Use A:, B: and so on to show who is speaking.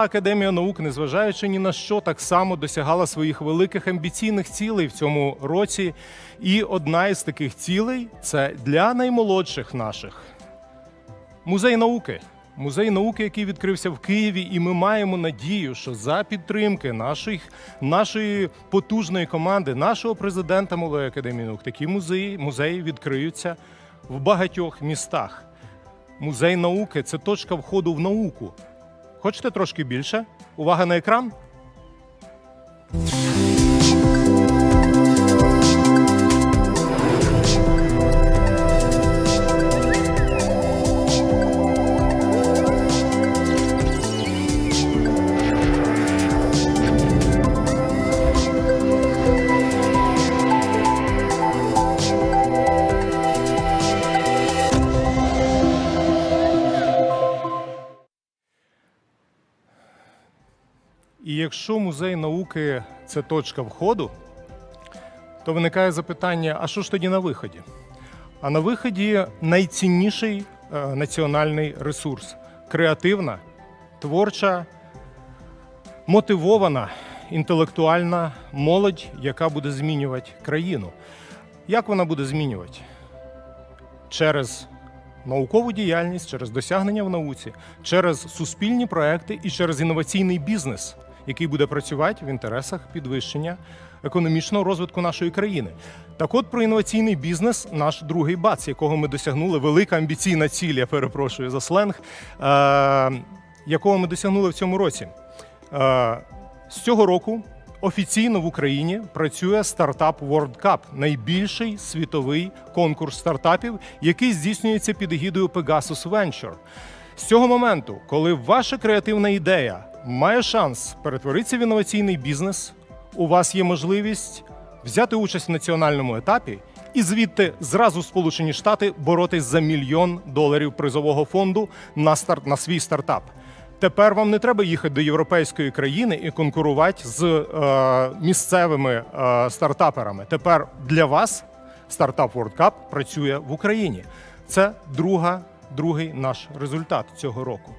A: Академія наук, незважаючи ні на що, так само досягала своїх великих амбіційних цілей в цьому році. І одна із таких цілей це для наймолодших наших музей науки. Музей науки, який відкрився в Києві, і ми маємо надію, що за підтримки наших, нашої потужної команди, нашого президента Малої академії наук, такі музеї, музеї відкриються в багатьох містах. Музей науки це точка входу в науку. Хочете трошки більше? Увага на екран. І якщо музей науки це точка входу, то виникає запитання: а що ж тоді на виході? А на виході найцінніший е, національний ресурс креативна, творча, мотивована, інтелектуальна молодь, яка буде змінювати країну. Як вона буде змінювати? Через наукову діяльність, через досягнення в науці, через суспільні проекти і через інноваційний бізнес, який буде працювати в інтересах підвищення економічного розвитку нашої країни. Так от про інноваційний бізнес, наш другий бац, якого ми досягнули, велика амбіційна ціль, я перепрошую за сленг, е- якого ми досягнули в цьому році. Е- з цього року офіційно в Україні працює стартап World Cup, найбільший світовий конкурс стартапів, який здійснюється під егідою Pegasus Venture. З цього моменту, коли ваша креативна ідея має шанс перетворитися в інноваційний бізнес, у вас є можливість взяти участь в національному етапі і звідти зразу Сполучені Штати боротись за мільйон доларів призового фонду на старт на свій стартап. Тепер вам не треба їхати до європейської країни і конкурувати з е, місцевими е, стартаперами. Тепер для вас стартап World Cup працює в Україні. Це друга, другий наш результат цього року.